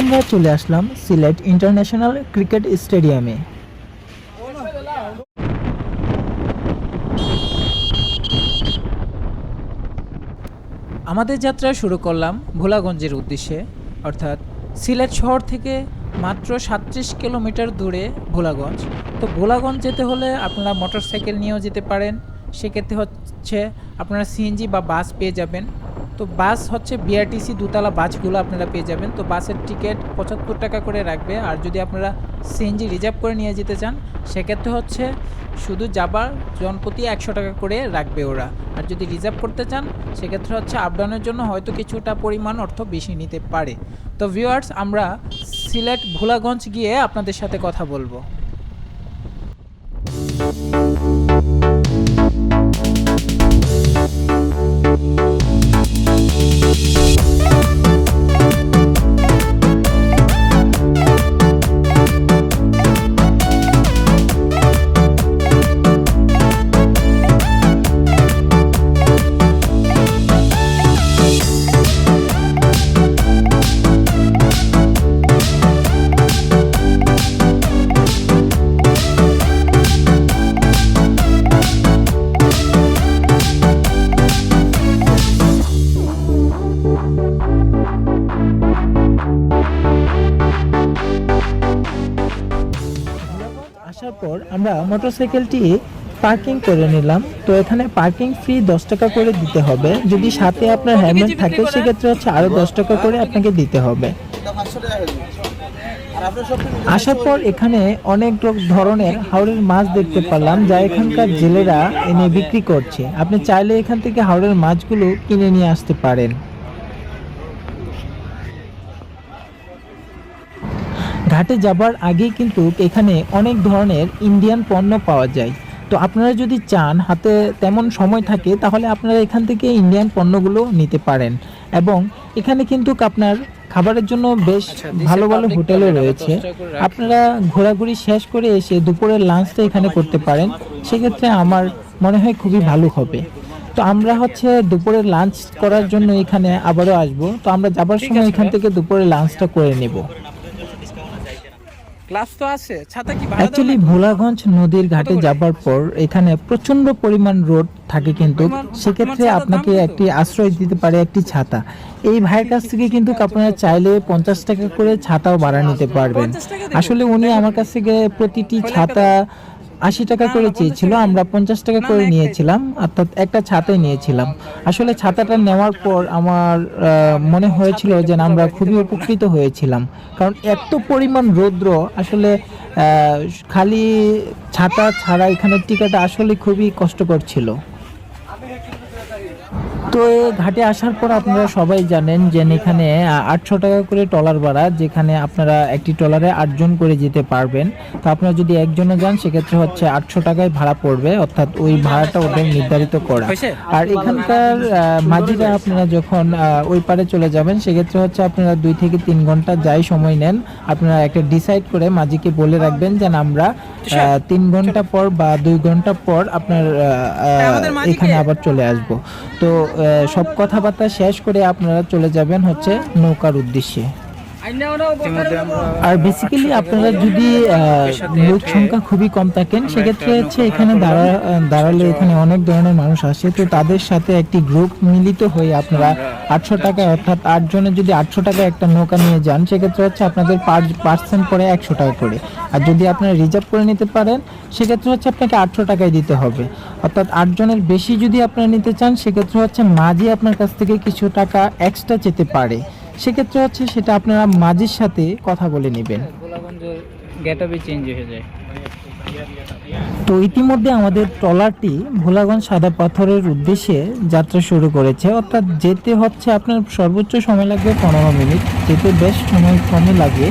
আমরা চলে আসলাম Sylhet international cricket স্টেডিয়ামে। আমাদের যাত্রা শুরু করলাম ভোলাগঞ্জের উদ্দেশ্যে। অর্থাৎ সিলেট শহর থেকে মাত্র সাতত্রিশ কিলোমিটার দূরে ভোলাগঞ্জ। তো ভোলাগঞ্জ যেতে হলে আপনারা মোটরসাইকেল নিয়েও যেতে পারেন। সেক্ষেত্রে হচ্ছে আপনারা সিএনজি বা বাস পেয়ে যাবেন। তো বাস হচ্ছে বিআরটিসি দুতলা বাসগুলো আপনারা পেয়ে যাবেন। তো বাসের টিকিট পঁচাত্তর টাকা করে রাখবে। আর যদি আপনারা সিএনজি রিজার্ভ করে নিয়ে যেতে চান, সেক্ষেত্রে হচ্ছে শুধু যাবার জনপ্রতি একশো টাকা করে রাখবে ওরা। আর যদি রিজার্ভ করতে চান, সেক্ষেত্রে হচ্ছে আপডাউনের জন্য হয়তো কিছুটা পরিমাণ অর্থ বেশি নিতে পারে। তো ভিউয়ার্স আমরা সিলেট ভোলাগঞ্জ গিয়ে আপনাদের সাথে কথা বলব। Thank আসার পর আমরা মোটরসাইকেলটি পার্কিং করে নিলাম। তো এখানে পার্কিং ফি দশ টাকা করে দিতে হবে। যদি সাথে আপনার হেলমেট থাকে সেক্ষেত্রে হচ্ছে আরও দশ টাকা করে আপনাকে দিতে হবে। আসার পর এখানে অনেক ধরনের হাওড়ের মাছ দেখতে পেলাম যা এখানকার জেলেরা এনে বিক্রি করছে। আপনি চাইলে এখান থেকে হাওড়ের মাছগুলো কিনে নিয়ে আসতে পারেন। ঘাটে যাবার আগেই কিন্তু এখানে অনেক ধরনের ইন্ডিয়ান পণ্য পাওয়া যায়। তো আপনারা যদি চান হাতে তেমন সময় থাকে তাহলে আপনারা এখান থেকে ইন্ডিয়ান পণ্যগুলো নিতে পারেন। এবং এখানে কিন্তু আপনার খাবারের জন্য বেশ ভালো ভালো হোটেলও রয়েছে। আপনারা ঘোরাঘুরি শেষ করে এসে দুপুরের লাঞ্চটা এখানে করতে পারেন। সেক্ষেত্রে আমার মনে হয় খুবই ভালো হবে। তো আমরা হচ্ছে দুপুরের লাঞ্চ করার জন্য এখানে আবারও আসব। তো আমরা যাবার সময় এখান থেকে দুপুরের লাঞ্চটা করে নেব। ক্লাস তো আছে ছাতা কি অ্যাকচুয়ালি ভোলাগঞ্জ নদীর ঘাটে যাবার পর এখানে প্রচণ্ড পরিমাণ রোড থাকে কিন্তু সেক্ষেত্রে আপনাকে একটি আশ্রয় দিতে পারে একটি ছাতা। এই ভাইয়ের কাছ থেকে কিন্তু আপনারা চাইলে পঞ্চাশ টাকা করে ছাতাও ভাড়া নিতে পারবেন। আসলে উনি আমার কাছ থেকে প্রতিটি ছাতা আশি টাকা করে চেয়েছিল আমরা পঞ্চাশ টাকা করে নিয়েছিলাম অর্থাৎ একটা ছাতাই নিয়েছিলাম। আসলে ছাতাটা নেওয়ার পর আমার মনে হয়েছিল যে আমরা খুবই উপকৃত হয়েছিলাম। কারণ এত পরিমাণ রৌদ্র আসলে খালি ছাতা ছাড়া এখানে টিকাটা আসলে খুবই কষ্টকর ছিল। তো ঘাটে আসার পর আপনারা সবাই জানেন যে এখানে আটশো টাকা করে টলার ভাড়া যেখানে আপনারা একটি টলারে আটজন করে যেতে পারবেন। তো আপনারা যদি একজনে যান সেক্ষেত্রে হচ্ছে আটশো টাকায় ভাড়া পড়বে অর্থাৎ ওই ভাড়াটা ওদের নির্ধারিত করা। আর এখানকার মাঝিরা আপনারা যখন ওই পারে চলে যাবেন সেক্ষেত্রে হচ্ছে আপনারা দুই থেকে তিন ঘণ্টা যাই সময় নেন। আপনারা একটা ডিসাইড করে মাঝিকে বলে রাখবেন যেন আমরা আহ, তিন ঘণ্টা পর বা দুই ঘণ্টা পর আপনার এখানে আবার চলে আসব। তো সব কথাবার্তা শেষ করে আপনারা চলে যাবেন হচ্ছে নৌকার উদ্দেশ্যে। আর বেসিক্যালি আপনারা যদি লোক সংখ্যা খুবই কম থাকেন, সেক্ষেত্রে হচ্ছে এখানে দাঁড়া, দাঁড়ালে এখানে অনেক ধরনের মানুষ আসে। তো তাদের সাথে একটি গ্রুপ মিলিত হয়ে আপনারা আটশো টাকা অর্থাৎ আট জনের যদি আটশো টাকা একটা নৌকা নিয়ে যান, সেক্ষেত্রে হচ্ছে আপনাদের পার, পার্সেন্ট পরে একশো টাকা করে। আর যদি আপনারা রিজার্ভ করে নিতে পারেন, সেক্ষেত্রে হচ্ছে আপনাকে আটশো টাকায় দিতে হবে। অর্থাৎ আট জনের বেশি যদি আপনারা নিতে চান সেক্ষেত্রে হচ্ছে মাঝি আপনার কাছ থেকে কিছু টাকা এক্সট্রা যেতে পারে। সেক্ষেত্রে হচ্ছে সেটা আপনারা মাঝির সাথে কথা বলে নেবেন। চেঞ্জ হয়ে যায়। তো ইতিমধ্যে আমাদের ট্রলারটি ভোলাগঞ্জ সাদা পাথরের উদ্দেশ্যে যাত্রা শুরু করেছে। অর্থাৎ যেতে হচ্ছে আপনার সর্বোচ্চ সময় লাগবে পনেরো মিনিট। যেতে বেশ সময় কমই লাগে।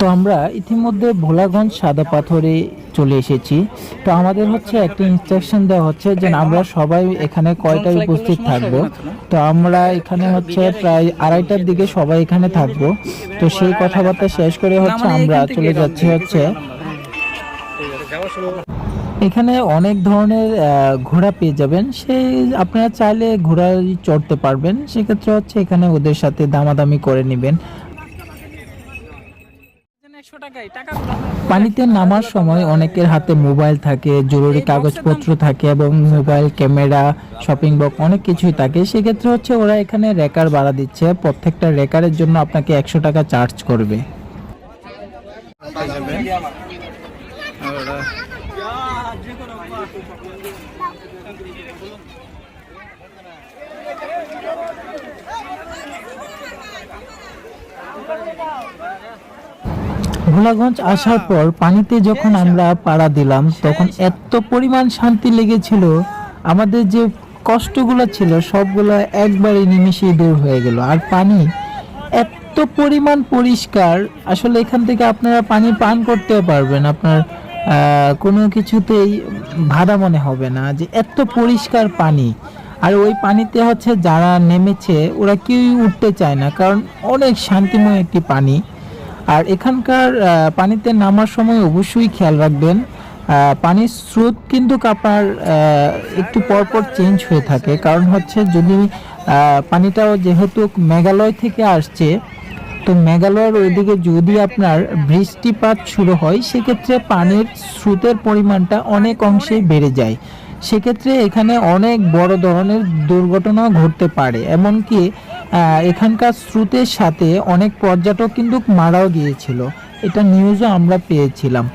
তো আমরা ইতিমধ্যে ভোলাগঞ্জ সাদা পাথরে চলে এসেছি। তো আমাদের হচ্ছে একটা ইনস্ট্রাকশন দেওয়া হচ্ছে যে আমরা সবাই এখানে কয়টায় উপস্থিত থাকব? তো আমরা এখানে হচ্ছে প্রায় আড়াইটার দিকে সবাই এখানে থাকব। তো সেই কথাবার্তা শেষ করে হচ্ছে আমরা চলে যাচ্ছি হচ্ছে এখানে অনেক ধরনের আহ, ঘোড়া পেয়ে যাবেন। সেই আপনারা চাইলে ঘোড়া চড়তে পারবেন। সেক্ষেত্রে হচ্ছে এখানে ওদের সাথে দামাদামি করে নেবেন। পানিতে নামার সময় অনেকের হাতে মোবাইল থাকে জরুরি কাগজপত্র থাকে এবং মোবাইল ক্যামেরা শপিং বক্স অনেক কিছুই থাকে। সেক্ষেত্রে হচ্ছে ওরা এখানে রেকার বাড়া দিচ্ছে। প্রত্যেকটা রেকারের জন্য আপনাকে একশো টাকা চার্জ করবে। ভোলাগঞ্জ আসার পর পানিতে যখন আমরা পাড়া দিলাম তখন এত পরিমাণ শান্তি লেগেছিল আমাদের যে কষ্টগুলো ছিল সবগুলো একবারে নিমিশেই দূর হয়ে গেল। আর পানি এত পরিমাণ পরিষ্কার আসলে এখান থেকে আপনারা পানি পান করতেও পারবেন। আপনার কোনো কিছুতেই ভাদা মনে হবে না যে এত পরিষ্কার পানি। আর ওই পানিতে হচ্ছে যারা নেমেছে ওরা কেউই উঠতে চায় না কারণ অনেক শান্তিময় একটি পানি। আর এখানকার পানিতে নামার সময় অবশ্যই খেয়াল রাখবেন। পানির স্রোত কিন্তু আহ, একটু পরপর চেঞ্জ হয়ে থাকে। কারণ হচ্ছে যদি পানিটাও যেহেতু মেঘালয় থেকে আসছে তো মেঘালয়ের ওইদিকে যদি আপনার বৃষ্টিপাত শুরু হয় সেক্ষেত্রে পানির স্রোতের পরিমাণটা অনেক অংশেই বেড়ে যায়। সেক্ষেত্রে এখানে অনেক বড় ধরনের দুর্ঘটনা ঘটতে পারে। এমনকি এখানকার স্রোতের সাথে অনেক পর্যটক কিন্তু মারাও গিয়েছিল। এটা নিউজও আমরা পেয়েছিলাম।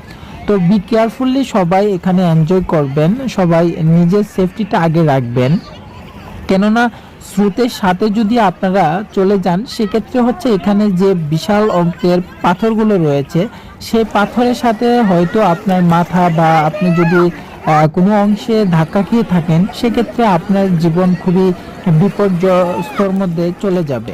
তো বি কেয়ারফুললি সবাই এখানে এনজয় করবেন, সবাই নিজের সেফটিটা আগে রাখবেন। কেননা স্রোতের সাথে যদি আপনারা চলে যান, সেক্ষেত্রে হচ্ছে এখানে যে বিশাল অঙ্কের পাথরগুলো রয়েছে সেই পাথরের সাথে হয়তো আপনার মাথা বা আপনি যদি কোনো অংশে ধাক্কা খেয়ে থাকেন সেক্ষেত্রে আপনার জীবন খুবই বিপর্যস্তর মধ্যে চলে যাবে।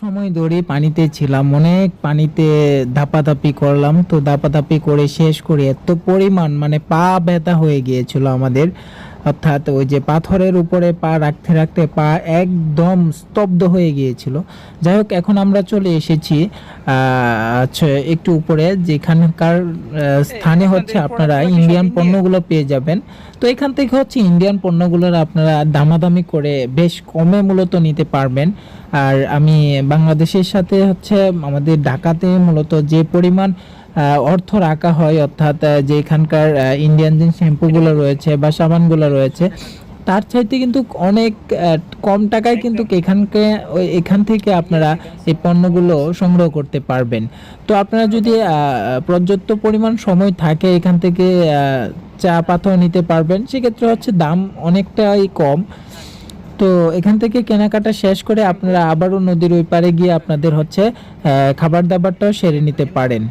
সময় ধরে পানিতে ছিলাম, অনেক পানিতে ধাপাধাপি করলাম। তো ধাপাধাপি করে শেষ করে এত পরিমাণ মানে পা ব্যথা হয়ে গিয়েছিল আমাদের। অর্থাৎ ওই যে পাথরের উপরে পা রাখতে রাখতে পা একদম স্তব্ধ হয়ে গিয়েছিল। যাই হোক এখন আমরা চলে এসেছি আচ্ছা একটু উপরে যেখানকার স্থানে হচ্ছে আপনারা ইন্ডিয়ান পণ্যগুলো পেয়ে যাবেন। তো এখান থেকে হচ্ছে ইন্ডিয়ান পণ্যগুলোর আপনারা দামাদামি করে বেশ কমে মূলত নিতে পারবেন। আর আমি বাংলাদেশের সাথে হচ্ছে আমাদের ঢাকাতে মূলত যে পরিমাণ অর্থ রাখা হয় অর্থাৎ আহ, যে এখানকার ইন্ডিয়ান যে শ্যাম্পুগুলো রয়েছে বা সাবানগুলো রয়েছে তার চাইতে কিন্তু অনেক কম টাকায় কিন্তু এখানকে এখান থেকে আপনারা এই পণ্যগুলো সংগ্রহ করতে পারবেন। তো আপনারা যদি পর্যাপ্ত পরিমাণ সময় থাকে এখান থেকে চা পাতাও নিতে পারবেন সেক্ষেত্রে হচ্ছে দাম অনেকটাই কম। তো এখান থেকে কেনাকাটা শেষ করে আপনারা আবারও নদীর ওই পারে গিয়ে আপনাদের হচ্ছে খাবার দাবারটাও সেরে নিতে পারেন।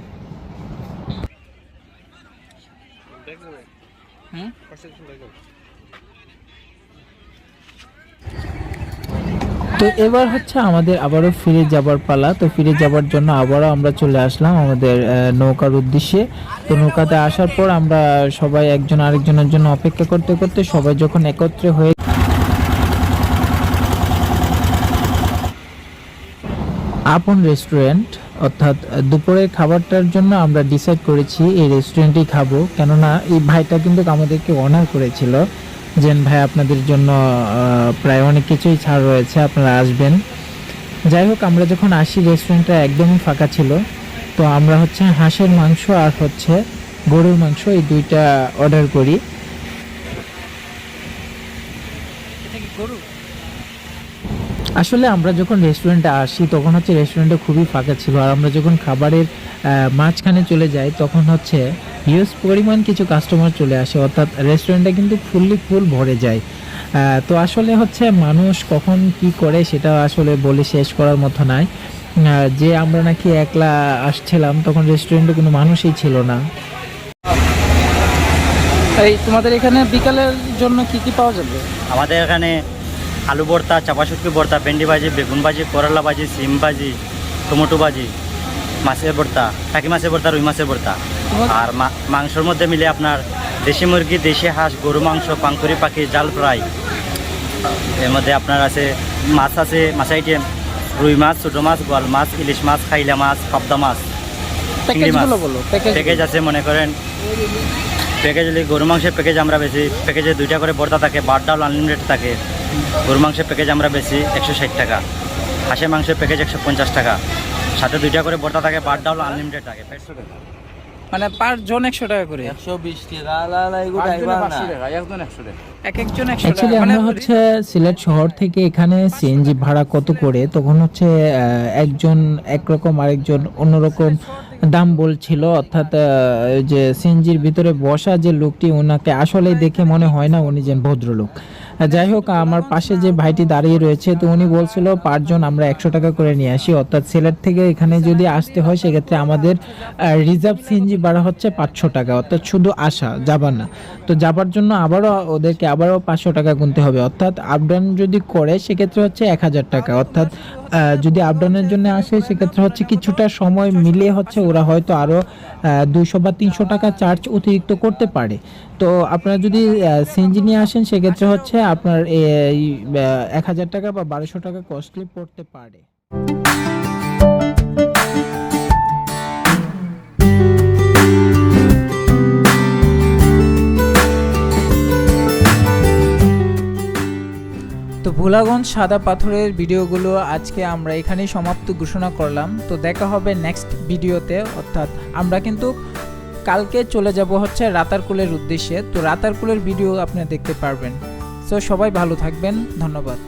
তো এবার হচ্ছে আমাদের আবারও ফিরে যাবার পালা। তো ফিরে যাবার জন্য আবারও আমরা চলে আসলাম আমাদের নৌকার উদ্দেশ্যে। তো নৌকাতে আসার পর আমরা সবাই একজন আরেকজনের জন্য অপেক্ষা করতে করতে সবাই যখন একত্রে হয়ে আপন রেস্টুরেন্ট অর্থাৎ দুপুরের খাবারটার জন্য আমরা ডিসাইড করেছি এই রেস্টুরেন্টেই খাব। কেননা, এই ভাইটা কিন্তু আমাদেরকে অনার করেছিল যে, ভাই, আপনাদের জন্য প্রায় অনেক কিছুই ছাড় রয়েছে, আপনারা আসবেন। যাই হোক, আমরা যখন আসি রেস্টুরেন্টটা একদমই ফাঁকা ছিল। তো আমরা হচ্ছে হাঁসের মাংস আর হচ্ছে গরুর মাংস এই দুইটা অর্ডার করি। আসলে আমরা যখন রেস্টুরেন্টে আসি তখন হচ্ছে রেস্টুরেন্টে খুবই ফাঁকা ছিল। আর আমরা যখন খাবারের মাঝখানে চলে যাই তখন হচ্ছে হিউজ পরিমাণ কিছু কাস্টমার চলে আসে। অর্থাৎ রেস্টুরেন্টটা কিন্তু ফুললি ফুল ভরে যায়। তো আসলে হচ্ছে মানুষ কখন কি করে সেটা আসলে বলে শেষ করার মতো নয় আহ, যে আমরা নাকি একলা আসছিলাম তখন রেস্টুরেন্টে কোনো মানুষই ছিল না। এই তোমাদের এখানে বিকালের জন্য কি কি পাওয়া যাবে? আমাদের এখানে আলু ভর্তা চাপা শুটকি ভর্তা ভেন্ডি ভাজি বেগুন ভাজি করলা ভাজি সিম ভাজি টমেটো ভাজি মাছের ভর্তা টাকি মাছের ভর্তা রুই মাছের ভর্তা। আর মা- মাংসর মধ্যে মিলে আপনার দেশি মুরগি দেশি হাঁস গরু মাংস পাঙ্কুরি পাখি জাল ফ্রাই। এর মধ্যে আপনার আছে মাছ আছে মাছ আইটেম। রুই মাছ ছোটো মাছ গোয়াল মাছ ইলিশ মাছ খাইলা মাছ পাবদা মাছ চিংড়ি মাছ। প্যাকেজ আছে মনে করেন। প্যাকেজ গরু মাংসের প্যাকেজ আমরা বেশি প্যাকেজে দুইটা করে ভর্তা থাকে বার ডাল আনলিমিটেড থাকে। গরু মাংসের প্যাকেজ আমরা বেশি একশো ষাট টাকা হাঁসের মাংসের প্যাকেজ একশো পঞ্চাশ টাকা। সাথে দুইটা করে ভর্তা থাকে বার ডাল আনলিমিটেড থাকে টাকা। মানে পার জন একশো টাকা করে। একশো বিশ টাকা মানে আমরা হচ্ছে সিলেট শহর থেকে এখানে সিএনজি ভাড়া কত করে? তখন হচ্ছে একজন একরকম আরেকজন অন্যরকম দাম বলছিল। অর্থাৎ যে সিএনজির ভিতরে বসা যে লোকটি ওনাকে আসলে দেখে মনে হয় না উনি যে ভদ্রলোক। যাই হোক, আমার পাশে যে ভাইটি দাঁড়িয়ে রয়েছে, তো উনি বলছিল, পাঁচজন আমরা একশো টাকা করে নিয়ে আসি। অর্থাৎ সিলেট থেকে এখানে যদি আসতে হয়, সেক্ষেত্রে আমাদের রিজার্ভ সিএনজি বাড়া হচ্ছে পাঁচশো টাকা। অর্থাৎ শুধু আসা যাবার না। তো যাবার জন্য আবারও, ওদেরকে আবারও পাঁচশো টাকা গুনতে হবে। অর্থাৎ আপডাউন যদি করে, সেক্ষেত্রে হচ্ছে এক হাজার টাকা। অর্থাৎ যদি আপডাউনের জন্য আসে, সেক্ষেত্রে হচ্ছে কিছুটা সময় মিলে হচ্ছে ওরা হয়তো আরও দুশো বা তিনশো টাকা চার্জ অতিরিক্ত করতে পারে। তো আপনারা যদি সিএনজি নিয়ে আসেন, সেক্ষেত্রে হচ্ছে আপনার এক হাজার টাকা বা বারোশো টাকা কস্টলি পড়তে পারে। তো ভোলাগঞ্জ সাদা পাথরের ভিডিওগুলো আজকে আমরা এখানেই সমাপ্ত ঘোষণা করলাম। তো দেখা হবে নেক্সট ভিডিওতে। অর্থাৎ আমরা কিন্তু কালকে চলে যাব হচ্ছে রাতারকুলের উদ্দেশ্যে। তো রাতারকুলের ভিডিও আপনি দেখতে পারবেন। সো সবাই ভালো থাকবেন। ধন্যবাদ।